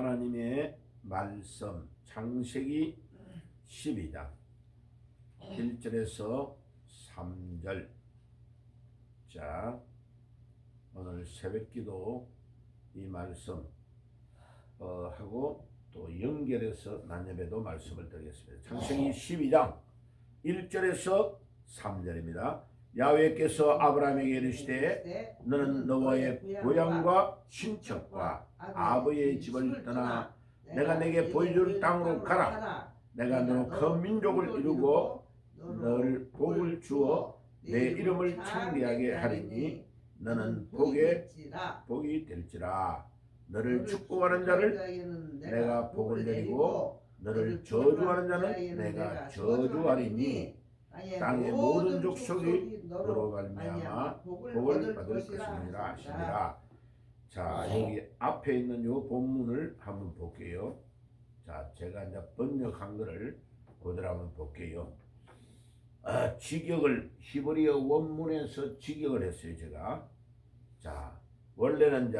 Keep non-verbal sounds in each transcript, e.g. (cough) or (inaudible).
하나님의 말씀 창세기 12장 1절에서 3절 자 오늘 새벽기도 이 말씀 어, 하고 또 연결해서 난예배도 말씀을 드리겠습니다. 창세기 12장 1절에서 3절입니다. 야훼께서 아브라함에게 이르시되 너는 너와의 고향과 친척과 아버지의 집을 떠나 내가 내게 보여줄 땅으로 가라. 내가 너로 큰 민족을 이루고 너를 복을 주어 내 이름을 창대하게 하리니 너는 복에 복이 될지라. 너를 축복하는 자를 내가 복을 내리고 너를 저주하는 자는 내가 저주하리니 땅의 모든 족속이 너로 말미암아 복을 받을 것이니라 하시니라 자 여기 앞에 있는 요 본문을 한번 볼게요 자 제가 이제 번역한 거를 그대로 한번 볼게요 아, 직역을 히브리어 원문에서 직역을 했어요 제가 자 원래는 이제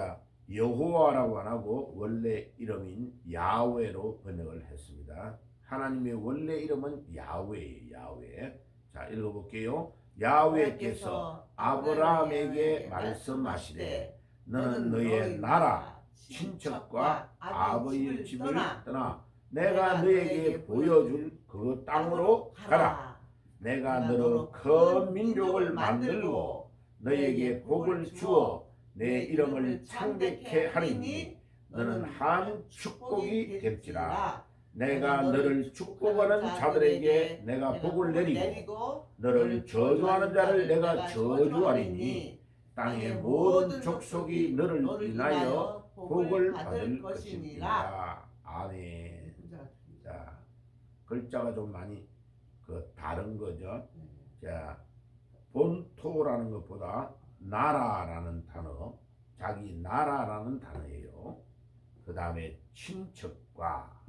여호와라고 안 하고 원래 이름인 야훼로 번역을 했습니다. 하나님의 원래 이름은 야훼예요. 야훼. 자 읽어 볼게요. 야훼께서 아브라함에게 말씀하시되 너는 너의 나라 친척과 아버지의 집을 떠나 내가 너에게 보여줄 그 땅으로 가라. 내가 너로 큰 민족을 만들고 너에게 복을 주어 내 이름을 창백해 하리니 너는 한 축복이 될지라. 내가 너를 축복하는 자들에게 내가 복을 내리고 너를 저주하는 자를 내가 저주하리니 땅의 모든 족속이 너를 인하여 복을 받을 것입니다. 아멘. 자, 글자가 좀 많이 그 다른 거죠. 자, 본토라는 것보다 나라라는 단어, 자기 나라라는 단어예요. 그 다음에 친척과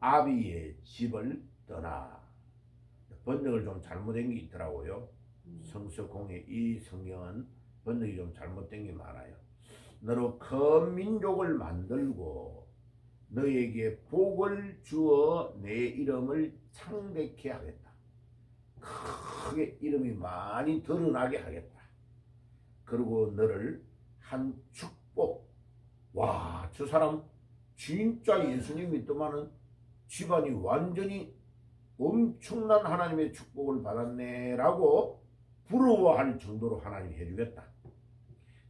아비의 집을 떠나 번역을 좀 잘못된 게 있더라고요. 성서공의 이 성경은 번역이 좀 잘못된 게 많아요. 너로 큰 민족을 만들고 너에게 복을 주어 내 이름을 창백해 하겠다. 크게 이름이 많이 드러나게 하겠다. 그리고 너를 한 축복. 와, 저 사람 진짜 예수님 믿더만은 집안이 완전히 엄청난 하나님의 축복을 받았네라고 부러워할 정도로 하나님이 해주겠다.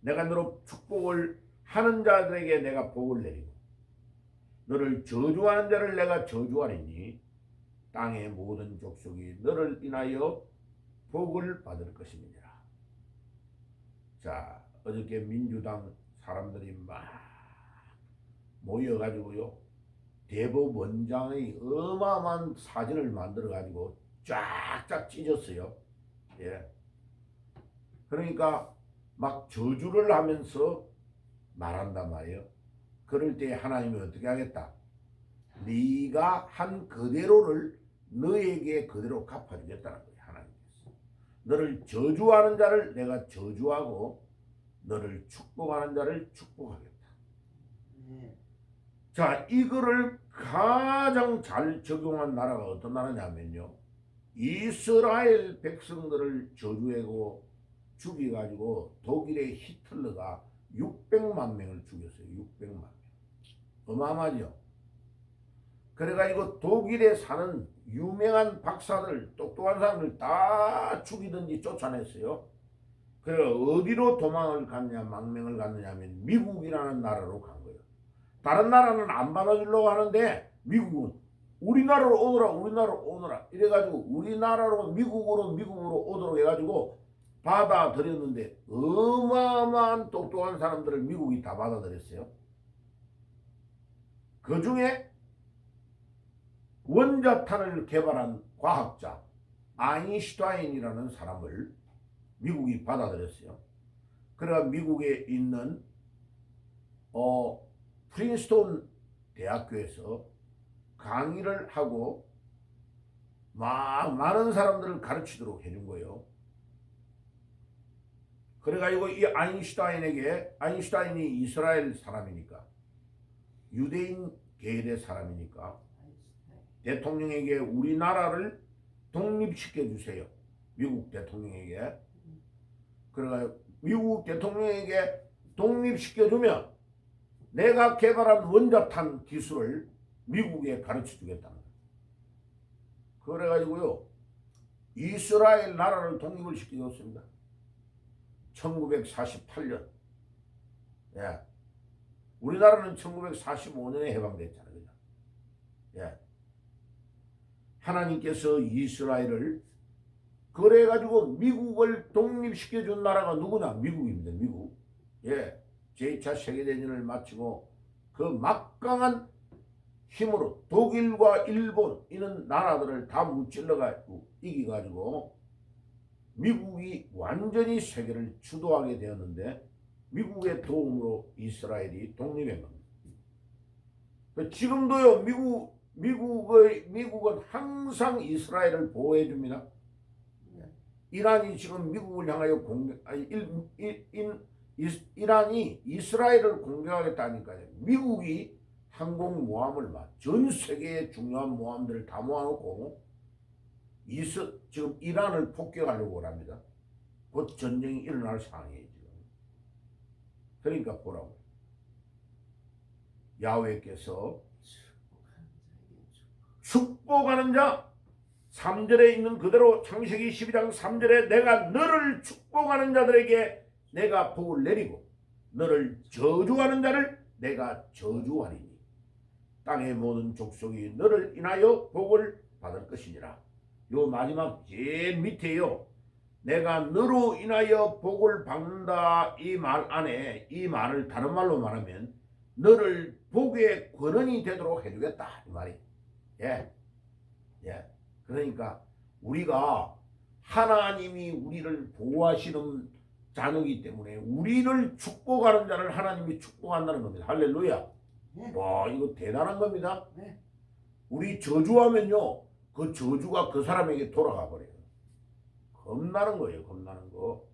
내가 너로 축복을 하는 자들에게 내가 복을 내리고 너를 저주하는 자를 내가 저주하리니 땅의 모든 족속이 너를 인하여 복을 받을 것입니다. 자, 어저께 민주당 사람들이 막 모여가지고요. 대법원장의 어마어마한 사진을 만들어가지고 쫙쫙 찢었어요. 예. 그러니까 막 저주를 하면서 말한단 말이에요. 그럴 때 하나님이 어떻게 하겠다? 네가 한 그대로를 너에게 그대로 갚아주겠다는 거예요. 하나님께서. 너를 저주하는 자를 내가 저주하고 너를 축복하는 자를 축복하겠다. 자, 이거를 가장 잘 적용한 나라가 어떤 나라냐면요. 이스라엘 백성들을 저주하고 죽여가지고 독일의 히틀러가 600만 명을 죽였어요. 600만 명. 어마어마하죠. 그래가지고 독일에 사는 유명한 박사들, 똑똑한 사람들 다 죽이든지 쫓아냈어요. 그래 어디로 도망을 갔냐, 망명을 갔느냐 하면 미국이라는 나라로 간 거예요. 다른 나라는 안 받아주려고 하는데 미국은 우리나라로 오너라, 우리나라로 오너라. 이래가지고 우리나라로 미국으로 미국으로 오도록 해가지고 받아들였는데 어마어마한 똑똑한 사람들을 미국이 다 받아들였어요. 그 중에 원자탄을 개발한 과학자 아인슈타인이라는 사람을 미국이 받아들였어요. 그래가 미국에 있는 어, 프린스톤 대학교에서 강의를 하고 막 많은 사람들을 가르치도록 해준 거예요. 그래가지고 이 아인슈타인에게 아인슈타인이 이스라엘 사람이니까 유대인 계열의 사람이니까 대통령에게 우리나라를 독립시켜 주세요. 미국 대통령에게. 그러가 미국 대통령에게 독립시켜 주면 내가 개발한 원자탄 기술을 미국에 가르쳐 주겠다는 거예요. 그래가지고요. 이스라엘 나라를 독립을 시켜줬습니다. 1948년. 예. 우리나라는 1945년에 해방됐잖아요. 그죠? 예. 하나님께서 이스라엘을 그래가지고 미국을 독립시켜 준 나라가 누구냐? 미국입니다. 미국. 예. 제2차 세계대전을 마치고 그 막강한 힘으로 독일과 일본 이런 나라들을 다 무찔러가지고 이기가지고 미국이 완전히 세계를 주도하게 되었는데 미국의 도움으로 이스라엘이 독립한 겁니다. 그 지금도요 미국 미국의 미국은 항상 이스라엘을 보호해 줍니다. 이란이 지금 미국을 향하여 공격 아니 일, 일, 일, 이- 이란이 이스라엘을 공격하겠다니까요. 미국이 항공모함을 막 전 세계의 중요한 모함들을 다 모아놓고 이스 지금 이란을 폭격하려고 합니다. 곧 전쟁이 일어날 상황이에요 지금. 그러니까 보라고. 야훼께서 축복하는 자 3절에 있는 그대로 창세기 12장 3절에 내가 너를 축복하는 자들에게 내가 복을 내리고 너를 저주하는 자를 내가 저주하리니 땅의 모든 족속이 너를 인하여 복을 받을 것이니라. 요 마지막 제일 밑에요. 내가 너로 인하여 복을 받는다 이 말 안에 이 말을 다른 말로 말하면 너를 복의 권원이 되도록 해주겠다 이 말이. 예, 예. 그러니까 우리가 하나님이 우리를 보호하시는 자녀이기 때문에 우리를 축복하는 자를 하나님이 축복한다는 겁니다. 할렐루야. 네. 와 이거 대단한 겁니다. 네. 우리 저주하면요 그 저주가 그 사람에게 돌아가 버려요. 겁나는 거예요. 겁나는 거.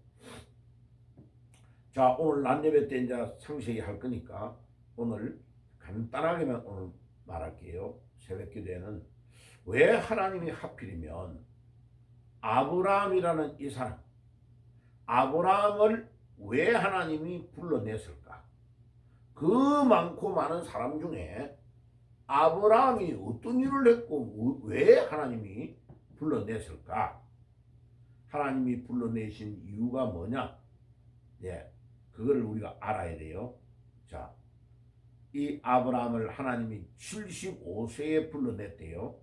자 오늘 난예배 때 이제 상세히 할 거니까 오늘 간단하게만 오늘 말할게요. 새벽 기도에는 왜 하나님이 하필이면 아브라함이라는 이 사람 아브라함을 왜 하나님이 불러냈을까? 그 많고 많은 사람 중에 아브라함이 어떤 일을 했고 왜 하나님이 불러냈을까? 하나님이 불러내신 이유가 뭐냐? 예, 그거를 우리가 알아야 돼요. 자, 이 아브라함을 하나님이 75세에 불러냈대요.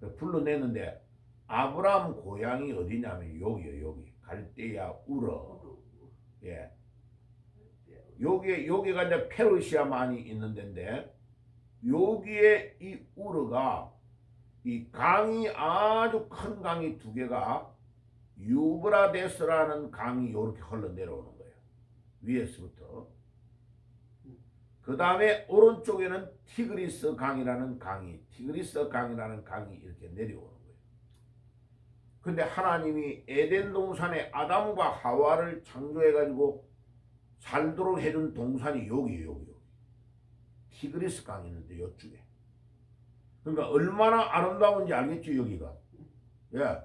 그 불러냈는데 아브라함 고향이 어디냐면 여기요, 여기 갈대야 우러. 예, 여기 여기가 이제 페르시아만이 있는 데인데 여기에 이 우르가 이 강이 아주 큰 강이 두 개가 유브라데스라는 강이 이렇게 흘러 내려오는 거예요. 위에서부터. 그 다음에 오른쪽에는 티그리스 강이라는 강이 티그리스 강이라는 강이 이렇게 내려오는 거예요. 근데 하나님이 에덴 동산에 아담과 하와를 창조해 가지고 살도록 해준 동산이 여기에요, 여기, 여기. 티그리스 강이 있는데, 이쪽에. 그러니까 얼마나 아름다운지 알겠죠, 여기가. 예.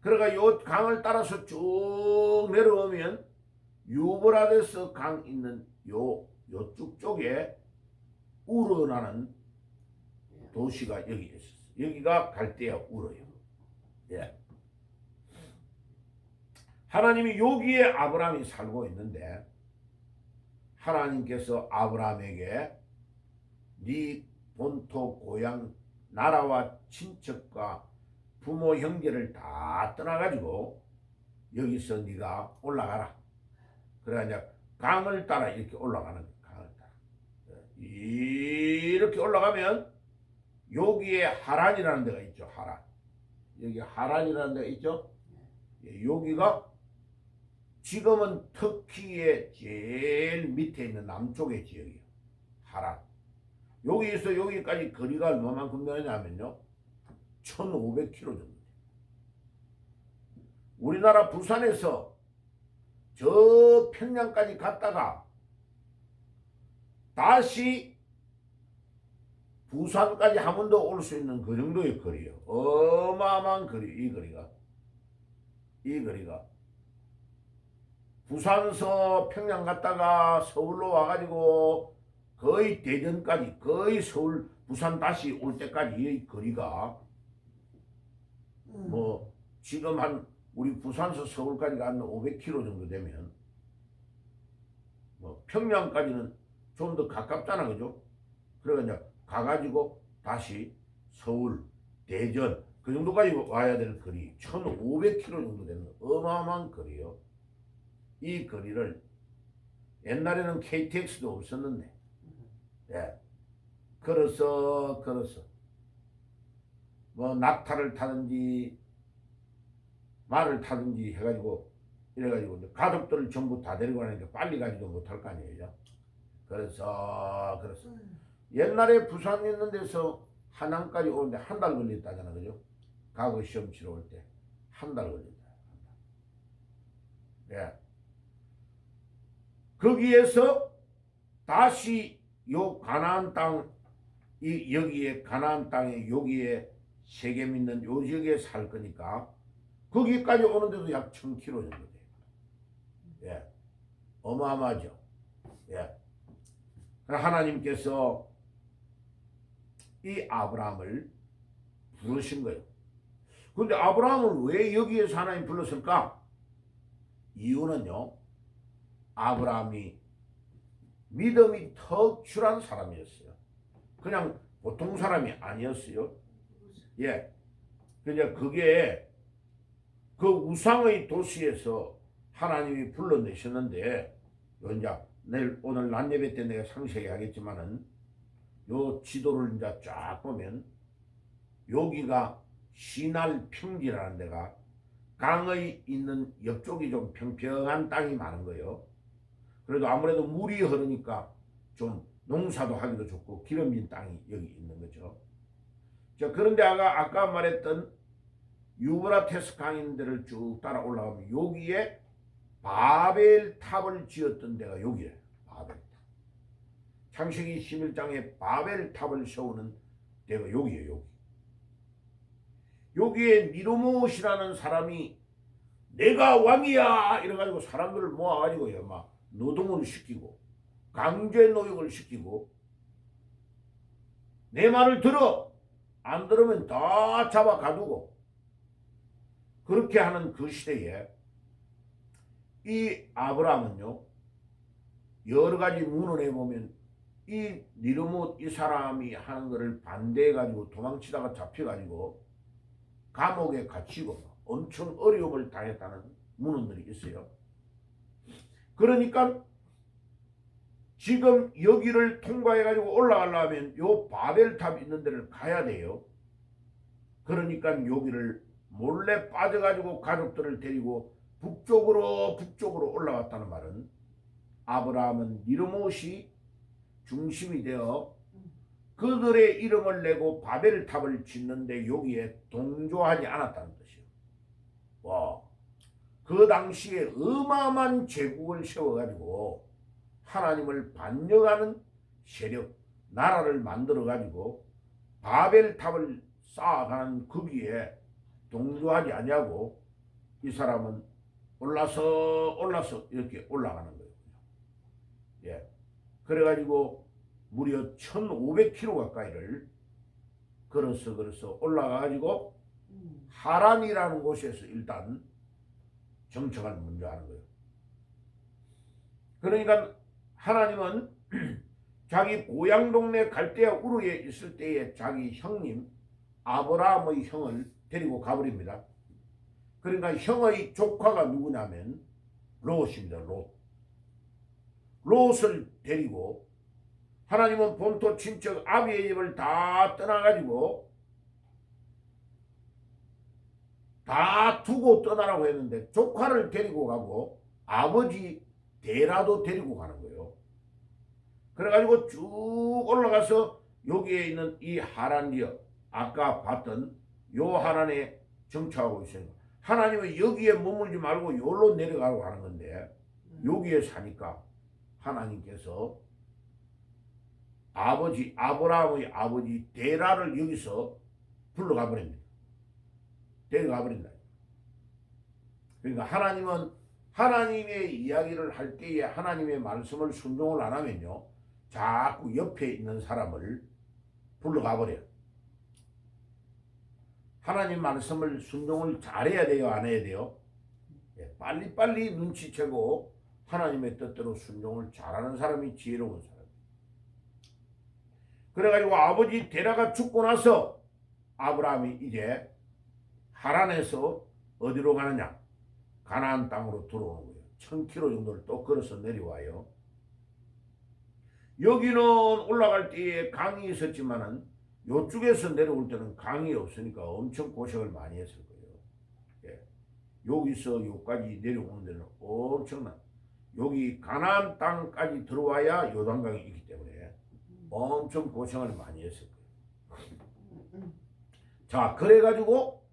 그러니까 요 강을 따라서 쭉 내려오면 유브라데스 강 있는 요, 요쪽 쪽에 우르라는 도시가 여기 있었어. 여기가 갈대아 우르요. 예. 하나님이 여기에 아브라함이 살고 있는데 하나님께서 아브라함에게 네 본토 고향 나라와 친척과 부모 형제를 다 떠나가지고 여기서 네가 올라가라. 그래 이제 강을 따라 이렇게 올라가는 거야, 강을 따라. 이렇게 올라가면 여기에 하란이라는 데가 있죠. 하란. 여기 하란이라는 데가 있죠. 예, 여기가 지금은 터키의 제일 밑에 있는 남쪽의 지역이에요. 하란. 여기에서 여기까지 거리가 얼마만큼 되냐면요. 1500km 정도. 우리나라 부산에서 저 평양까지 갔다가 다시 부산까지 한 번 더 올 수 있는 그 정도의 거리요. 어마어마한 거리, 이 거리가. 이 거리가. 부산서 평양 갔다가 서울로 와가지고 거의 대전까지, 거의 서울, 부산 다시 올 때까지 이 거리가 음. 뭐 지금 한 우리 부산서 서울까지 가는 500km 정도 되면 뭐 평양까지는 좀 더 가깝잖아 그죠? 그래가 이제 가가지고 다시 서울, 대전 그 정도까지 와야 될 거리 1,500km 정도 되는 어마어마한 거리요. 이 거리를 옛날에는 KTX도 없었는데 예. 걸어서 걸어서 뭐 낙타를 타든지 말을 타든지 해가지고 이래가지고 가족들을 전부 다 데리고 가니까 빨리 가지도 못할 거 아니에요. 그래서 그래서 옛날에 부산에 있는 데서 한양까지 오는데 한 달 걸렸다잖아, 그죠? 과거 시험 치러 올 때 한 달 걸렸다. 예. 거기에서 다시 요 가나안 땅, 이 여기에 가나안 땅에 여기에 세계 믿는 요 지역에 살 거니까 거기까지 오는데도 약 1000km 정도 돼요. 예. 어마어마하죠. 예. 하나님께서 이 아브라함을 부르신 거예요. 근데 아브라함을 왜 여기에서 하나님 불렀을까? 이유는요. 아브라함이 믿음이 턱출한 사람이었어요. 그냥 보통 사람이 아니었어요. 예. 그냥 그게 그 우상의 도시에서 하나님이 불러내셨는데, 요 이제 내일 오늘 낮 예배 때 내가 상세히 하겠지만은 요 지도를 이제 쫙 보면 여기가 신할 평지라는 데가 강의 있는 옆쪽이 좀 평평한 땅이 많은 거예요. 그래도 아무래도 물이 흐르니까 좀 농사도 하기도 좋고 기름진 땅이 여기 있는 거죠. 자, 그런데 아까, 아까 말했던 유브라테스 강인들을 쭉 따라 올라가면 여기에 바벨 탑을 지었던 데가 여기에 바벨 탑. 창세기 11장에 바벨 탑을 세우는 데가 여기에요, 여기. 여기에 미로못이라는 사람이 내가 왕이야 이래가지고 사람들을 모아가지고요 막 노동을 시키고 강제 노역을 시키고 내 말을 들어 안 들으면 다 잡아 가두고 그렇게 하는 그 시대에 이 아브라함은요 여러 가지 문헌에 보면 이 니르못 이 사람이 하는 것을 반대해 가지고 도망치다가 잡혀 가지고 감옥에 갇히고 엄청 어려움을 당했다는 문헌들이 있어요. 그러니까 지금 여기를 통과해 가지고 올라가려면 요 바벨탑 있는 데를 가야 돼요. 그러니까 여기를 몰래 빠져 가지고 가족들을 데리고 북쪽으로 북쪽으로 올라갔다는 말은 아브라함은 니르못이 중심이 되어 그들의 이름을 내고 바벨탑을 짓는데 여기에 동조하지 않았다는 것이요. 와, 그 당시에 어마어마한 제국을 세워가지고 하나님을 반역하는 세력, 나라를 만들어가지고 바벨탑을 쌓아가는 거기에 동조하지 아니하고 이 사람은 올라서 올라서 이렇게 올라가는 거예요. 예. 그래가지고 무려 1500km 가까이를 걸어서 걸어서 올라가가지고 음. 하란이라는 곳에서 일단 정착을 먼저 하는 거예요. 그러니까 하나님은 (clears throat) 자기 고향 동네 갈대아 우르에 있을 때에 자기 형님 아브라함의 형을 데리고 가버립니다. 그러니까 형의 조카가 누구냐면 롯입니다. 롯. 롯을 데리고 하나님은 본토 친척 아비의 집을 다 떠나가지고 다 두고 떠나라고 했는데 조카를 데리고 가고 아버지 데라도 데리고 가는 거예요. 그래가지고 쭉 올라가서 여기에 있는 이 하란 지역 아까 봤던 요 하란에 정착하고 있어요. 하나님은 여기에 머물지 말고 여기로 내려가고 하는 건데 여기에 사니까 하나님께서 아버지 아브라함의 아버지 데라를 여기서 불러가 버립니다. 데려가 버린다. 그러니까 하나님은 하나님의 이야기를 할 때에 하나님의 말씀을 순종을 안 하면요. 자꾸 옆에 있는 사람을 불러가 버려요. 하나님 말씀을 순종을 잘해야 돼요, 안 해야 돼요? 예, 빨리빨리 눈치채고 하나님의 뜻대로 순종을 잘하는 사람이 지혜로운 사람. 그래가지고 아버지 데라가 죽고 나서 아브라함이 이제 하란에서 어디로 가느냐? 가나안 땅으로 들어오는 거예요. 천 킬로 정도를 또 걸어서 내려와요. 여기는 올라갈 때에 강이 있었지만은 요쪽에서 내려올 때는 강이 없으니까 엄청 고생을 많이 했을 거예요. 예. 여기서 여기까지 내려오는 데는 엄청난 여기 가나안 땅까지 들어와야 요단강이 있기 때문에 엄청 고생을 많이 했을 거예요. 자, 그래 가지고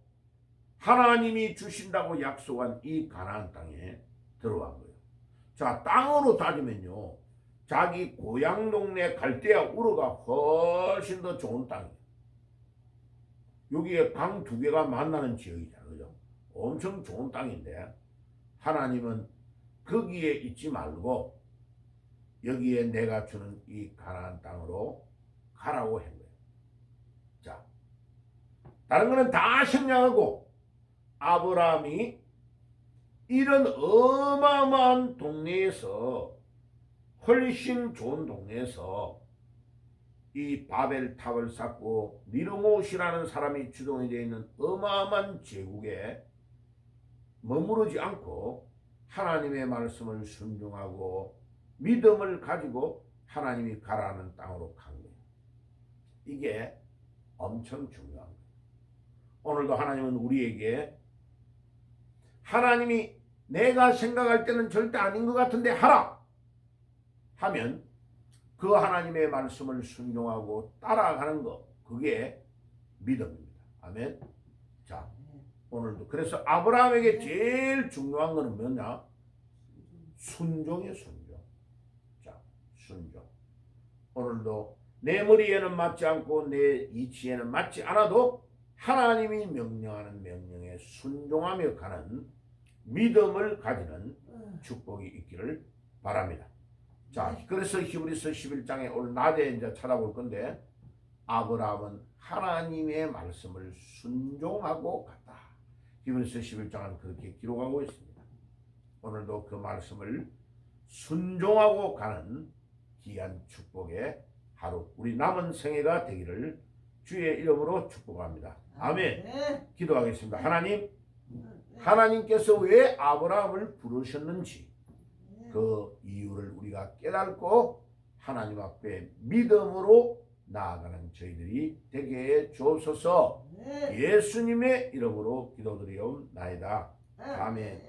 하나님이 주신다고 약속한 이 가나안 땅에 들어간 거예요. 자, 땅으로 따지면요. 자기 고향 동네 갈대아 우르가 훨씬 더 좋은 땅이에요. 여기에 강 두 개가 만나는 지역이잖아요. 그죠? 엄청 좋은 땅인데 하나님은 거기에 있지 말고 여기에 내가 주는 이 가나안 땅으로 가라고 한 거예요. 자, 다른 거는 다 생략하고 아브라함이 이런 어마어마한 동네에서 훨씬 좋은 동네에서 이 바벨 탑을 쌓고 니르못이라는 사람이 주동이 되어 있는 어마어마한 제국에 머무르지 않고 하나님의 말씀을 순종하고 믿음을 가지고 하나님이 가라는 땅으로 간 거예요. 이게 엄청 중요한 거예요. 오늘도 하나님은 우리에게 하나님이 내가 생각할 때는 절대 아닌 것 같은데 하라 하면 그 하나님의 말씀을 순종하고 따라가는 것 그게 믿음입니다. 아멘. 자 오늘도 그래서 아브라함에게 제일 중요한 것은 뭐냐? 순종이에요 순종. 자 순종. 오늘도 내 머리에는 맞지 않고 내 이치에는 맞지 않아도 하나님이 명령하는 명령에 순종하며 가는 믿음을 가지는 축복이 있기를 바랍니다. 자, 그래서 히브리서 11장에 오늘 낮에 이제 찾아볼 건데 아브라함은 하나님의 말씀을 순종하고 갔다. 히브리서 11장은 그렇게 기록하고 있습니다. 오늘도 그 말씀을 순종하고 가는 귀한 축복의 하루, 우리 남은 생애가 되기를 주의 이름으로 축복합니다. 아멘. 기도하겠습니다. 하나님, 하나님께서 왜 아브라함을 부르셨는지 그 이유를 우리가 깨닫고 하나님 앞에 믿음으로 나아가는 저희들이 되게 해 주옵소서 예수님의 이름으로 기도드리옵나이다. 아멘.